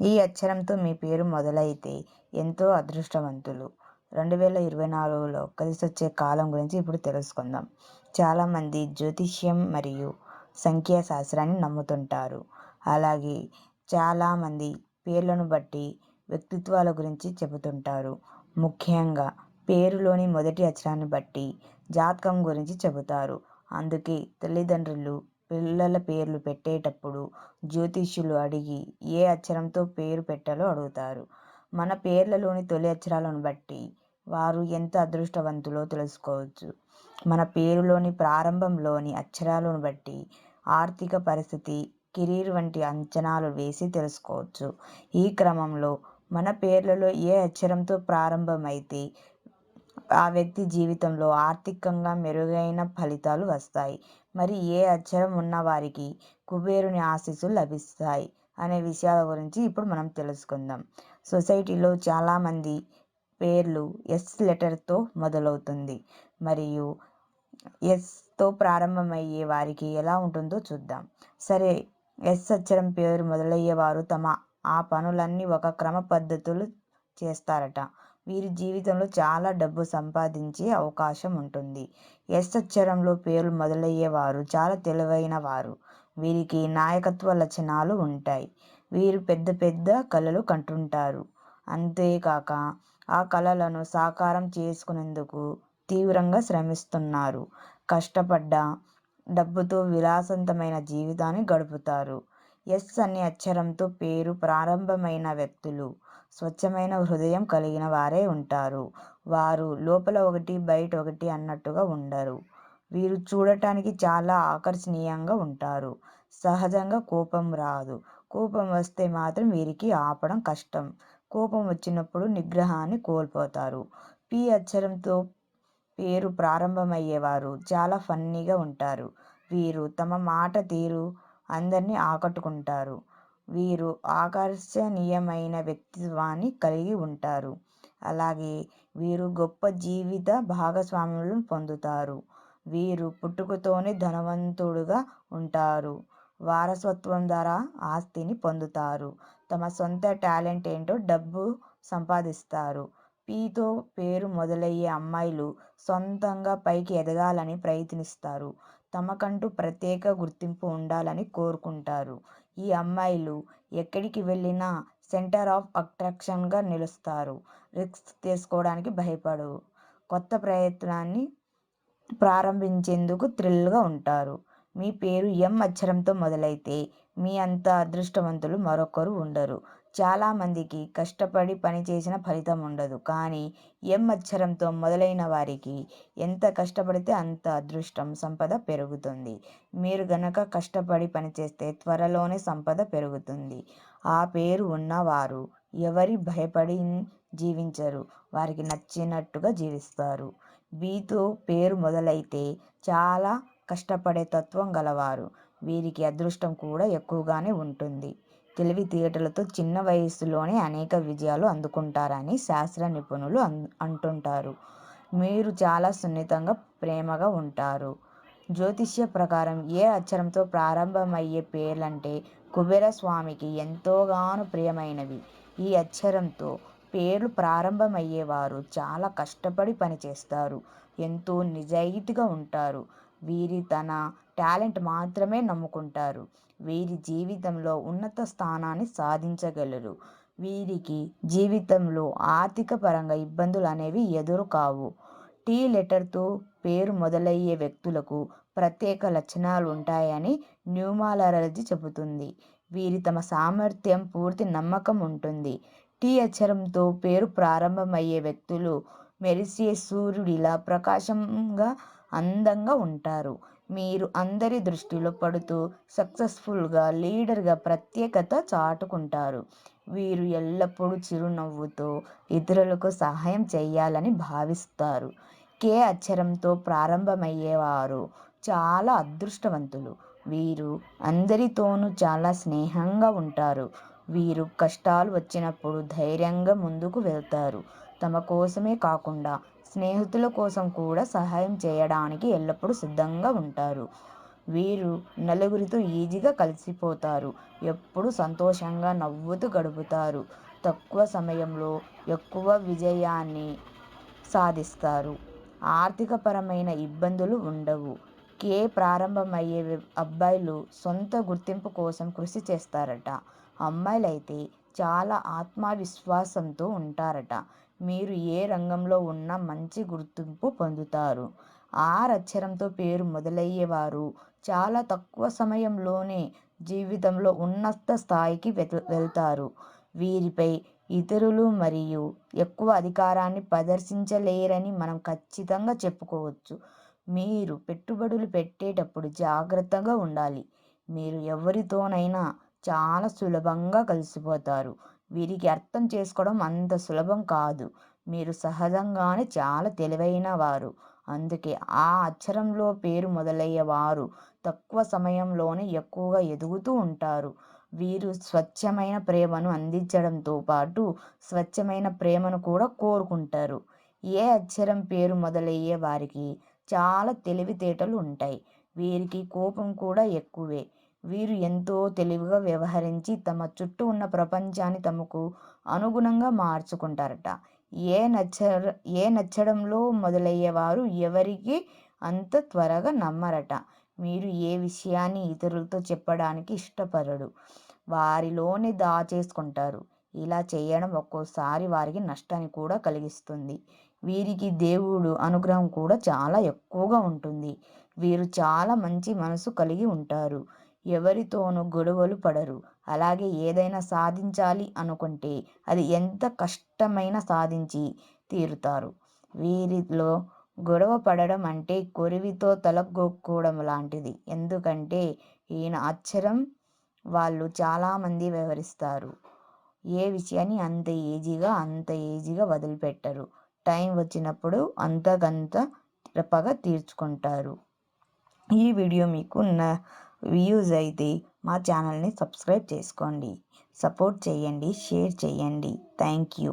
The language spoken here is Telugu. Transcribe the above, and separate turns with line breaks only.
ఈ అక్షరంతో మీ పేరు మొదలైతే ఎంతో అదృష్టవంతులు. రెండు వేల ఇరవై నాలుగులో కలిసొచ్చే కాలం గురించి ఇప్పుడు తెలుసుకుందాం. చాలామంది జ్యోతిష్యం మరియు సంఖ్యాశాస్త్రాన్ని నమ్ముతుంటారు. అలాగే చాలామంది పేర్లను బట్టి వ్యక్తిత్వాల గురించి చెబుతుంటారు. ముఖ్యంగా పేరులోని మొదటి అక్షరాన్ని బట్టి జాతకం గురించి చెబుతారు. అందుకే తల్లిదండ్రులు పిల్లల పేర్లు పెట్టేటప్పుడు జ్యోతిష్యులు అడిగి ఏ అక్షరంతో పేరు పెట్టాలో అడుగుతారు. మన పేర్లలోని తొలి అక్షరాలను బట్టి వారు ఎంత అదృష్టవంతులో తెలుసుకోవచ్చు. మన పేరులోని ప్రారంభంలోని అక్షరాలను బట్టి ఆర్థిక పరిస్థితి కెరీర్ వంటి అంచనాలు వేసి తెలుసుకోవచ్చు. ఈ క్రమంలో మన పేర్లలో ఏ అక్షరంతో ప్రారంభమైతే ఆ వ్యక్తి జీవితంలో ఆర్థికంగా మెరుగైన ఫలితాలు వస్తాయి. మరి ఏ అక్షరం ఉన్నవారికి కుబేరుని ఆశీస్సులు లభిస్తాయి అనే విషయాల గురించి ఇప్పుడు మనం తెలుసుకుందాం. సొసైటీలో చాలామంది పేర్లు ఎస్ లెటర్తో మొదలవుతుంది. మరియు ఎస్తో ప్రారంభమయ్యే వారికి ఎలా ఉంటుందో చూద్దాం. సరే ఎస్ అక్షరం పేరు మొదలయ్యేవారు తమ ఆ పనులన్నీ ఒక క్రమ పద్ధతులు చేస్తారట. వీరి జీవితంలో చాలా డబ్బు సంపాదించే అవకాశం ఉంటుంది. ఎస్ అక్షరంలో పేర్లు మొదలయ్యేవారు చాలా తెలివైన వారు వీరికి నాయకత్వ లక్షణాలు ఉంటాయి. వీరు పెద్ద పెద్ద కళలు కంటుంటారు. అంతేకాక ఆ కళలను సాకారం చేసుకునేందుకు తీవ్రంగా శ్రమిస్తున్నారు. కష్టపడ్డ డబ్బుతో విలాసవంతమైన జీవితాన్ని గడుపుతారు. ఎస్ అనే అక్షరంతో పేరు ప్రారంభమైన వ్యక్తులు. స్వచ్ఛమైన హృదయం కలిగిన వారే ఉంటారు. వారు లోపల ఒకటి బయట ఒకటి అన్నట్టుగా ఉండరు. వీరు చూడటానికి చాలా ఆకర్షణీయంగా ఉంటారు. సహజంగా కోపం రాదు. కోపం వస్తే మాత్రం వీరికి ఆపడం కష్టం. కోపం వచ్చినప్పుడు నిగ్రహాన్ని కోల్పోతారు. పి అక్షరంతో పేరు ప్రారంభమయ్యేవారు చాలా ఫన్నీగా ఉంటారు. వీరు తమ మాట తీరు అందరినీ ఆకట్టుకుంటారు. వీరు ఆకర్షణీయమైన వ్యక్తిత్వాన్ని కలిగి ఉంటారు. అలాగే వీరు గొప్ప జీవిత భాగస్వాములను పొందుతారు. వీరు పుట్టుకతోనే ధనవంతుడుగా ఉంటారు. వారసత్వం ద్వారా ఆస్తిని పొందుతారు. తమ సొంత టాలెంట్ ఏంటో డబ్బు సంపాదిస్తారు. పీతో పేరు మొదలయ్యే అమ్మాయిలు సొంతంగా పైకి ఎదగాలని ప్రయత్నిస్తారు. తమకంటూ ప్రత్యేక గుర్తింపు ఉండాలని కోరుకుంటారు. ఈ అమ్మాయిలు ఎక్కడికి వెళ్ళినా సెంటర్ ఆఫ్ అట్రాక్షన్గా నిలుస్తారు. రిస్క్ తీసుకోవడానికి భయపడు కొత్త ప్రయత్నాన్ని ప్రారంభించేందుకు థ్రిల్గా ఉంటారు. మీ పేరు ఎం అక్షరంతో మొదలైతే మీ అంత అదృష్టవంతులు మరొకరు ఉండరు. చాలామందికి కష్టపడి పని చేసిన ఫలితం ఉండదు. కానీ ఎం అక్షరంతో మొదలైన వారికి ఎంత కష్టపడితే అంత అదృష్టం సంపద పెరుగుతుంది. మీరు గనక కష్టపడి పనిచేస్తే త్వరలోనే సంపద పెరుగుతుంది. ఆ పేరు ఉన్నవారు ఎవరి భయపడి జీవించరు. వారికి నచ్చినట్టుగా జీవిస్తారు. బీతో పేరు మొదలైతే చాలా కష్టపడే తత్వం గలవారు. వీరికి అదృష్టం కూడా ఎక్కువగానే ఉంటుంది. తెలివి తీయటలతో చిన్న వయసులోనే అనేక విజయాలు అందుకుంటారని శాస్త్ర నిపుణులు అన్ అంటుంటారు. మీరు చాలా సున్నితంగా ప్రేమగా ఉంటారు. జ్యోతిష్య ప్రకారం ఏ అక్షరంతో ప్రారంభమయ్యే పేర్లంటే కుబేర స్వామికి ఎంతోగానో ప్రియమైనవి. ఈ అక్షరంతో పేర్లు ప్రారంభమయ్యేవారు చాలా కష్టపడి పనిచేస్తారు. ఎంతో నిజాయితీగా ఉంటారు. వీరి తన టాలెంట్ మాత్రమే నమ్ముకుంటారు. వీరి జీవితంలో ఉన్నత స్థానాన్ని సాధించగలరు. వీరికి జీవితంలో ఆర్థిక పరంగా ఇబ్బందులు అనేవి ఎదురు కావు టీ లెటర్తో పేరు మొదలయ్యే వ్యక్తులకు ప్రత్యేక లక్షణాలు ఉంటాయని న్యూమాలజీ చెబుతుంది. వీరి తమ సామర్థ్యం పూర్తి నమ్మకం ఉంటుంది. టీ అక్షరంతో పేరు ప్రారంభమయ్యే వ్యక్తులు మెరిసే సూర్యుడిలా ప్రకాశంగా అందంగా ఉంటారు. మీరు అందరి దృష్టిలో పడుతూ సక్సెస్ఫుల్గా లీడర్గా ప్రత్యేకత చాటుకుంటారు. వీరు ఎల్లప్పుడూ చిరునవ్వుతో ఇతరులకు సహాయం చేయాలని భావిస్తారు. కే అక్షరంతో ప్రారంభమయ్యేవారు చాలా అదృష్టవంతులు. వీరు అందరితోనూ చాలా స్నేహంగా ఉంటారు. వీరు కష్టాలు వచ్చినప్పుడు ధైర్యంగా ముందుకు వెళ్తారు. తమ కోసమే కాకుండా స్నేహితుల కోసం కూడా సహాయం చేయడానికి ఎల్లప్పుడూ సిద్ధంగా ఉంటారు. వీరు నలుగురితో ఈజీగా కలిసిపోతారు. ఎప్పుడు సంతోషంగా నవ్వుతూ గడుపుతారు. తక్కువ సమయంలో ఎక్కువ విజయాన్ని సాధిస్తారు. ఆర్థికపరమైన ఇబ్బందులు ఉండవు. కే ప్రారంభమయ్యే అబ్బాయిలు సొంత గుర్తింపు కోసం కృషి చేస్తారట. అమ్మాయిలైతే చాలా ఆత్మవిశ్వాసంతో ఉంటారట. మీరు ఏ రంగంలో ఉన్నా మంచి గుర్తింపు పొందుతారు. ఆర్ అక్షరంతో పేరు మొదలయ్యేవారు. చాలా తక్కువ సమయంలోనే జీవితంలో ఉన్నత స్థాయికి వెళ్తారు. వీరిపై ఇతరులు మరియు ఎక్కువ అధికారాన్ని ప్రదర్శించలేరని మనం ఖచ్చితంగా చెప్పుకోవచ్చు. మీరు పెట్టుబడులు పెట్టేటప్పుడు జాగ్రత్తగా ఉండాలి. మీరు ఎవరితోనైనా చాలా సులభంగా కలిసిపోతారు. వీరికి అర్థం చేసుకోవడం అంత సులభం కాదు. మీరు సహజంగానే చాలా తెలివైన వారు. అందుకే ఆ అక్షరంలో పేరు మొదలయ్యే వారు తక్కువ సమయంలోనే ఎక్కువగా ఎదుగుతూ ఉంటారు. వీరు స్వచ్ఛమైన ప్రేమను అందించడంతో పాటు స్వచ్ఛమైన ప్రేమను కూడా కోరుకుంటారు. ఏ అక్షరం పేరు మొదలయ్యే వారికి చాలా తెలివితేటలు ఉంటాయి. వీరికి కోపం కూడా ఎక్కువే. వీరు ఎంతో తెలివిగా వ్యవహరించి తమ చుట్టూ ఉన్న ప్రపంచాన్ని తమకు అనుగుణంగా మార్చుకుంటారట. ఏ నచ్చ ఏ నచ్చడంలో మొదలయ్యేవారు ఎవరికి అంత త్వరగా నమ్మరట. మీరు ఏ విషయాన్ని ఇతరులతో చెప్పడానికి ఇష్టపడరు. వారిలోనే దాచేసుకుంటారు. ఇలా చేయడం ఒక్కోసారి వారికి నష్టాన్ని కూడా కలిగిస్తుంది. వీరికి దేవుడు అనుగ్రహం కూడా చాలా ఎక్కువగా ఉంటుంది. వీరు చాలా మంచి మనసు కలిగి ఉంటారు. ఎవరితోనూ గొడవలు పడరు. అలాగే ఏదైనా సాధించాలి అనుకుంటే అది ఎంత కష్టమైనా సాధించి తీరుతారు. వీరిలో గొడవ పడడం అంటే కొరివితో తలగొక్కోవడం లాంటిది. ఎందుకంటే ఈయన అక్షరం వాళ్ళు చాలామంది వివరిస్తారు. ఏ విషయాన్ని అంత ఈజీగా అంత ఈజీగా వదిలిపెట్టరు. టైం వచ్చినప్పుడు అంతకంత పగ తీర్చుకుంటారు. ఈ వీడియో మీకు నా వ్యూస్ అయితే మా ఛానల్ని సబ్స్క్రైబ్ చేసుకోండి. సపోర్ట్ చేయండి షేర్ చేయండి. Thank you.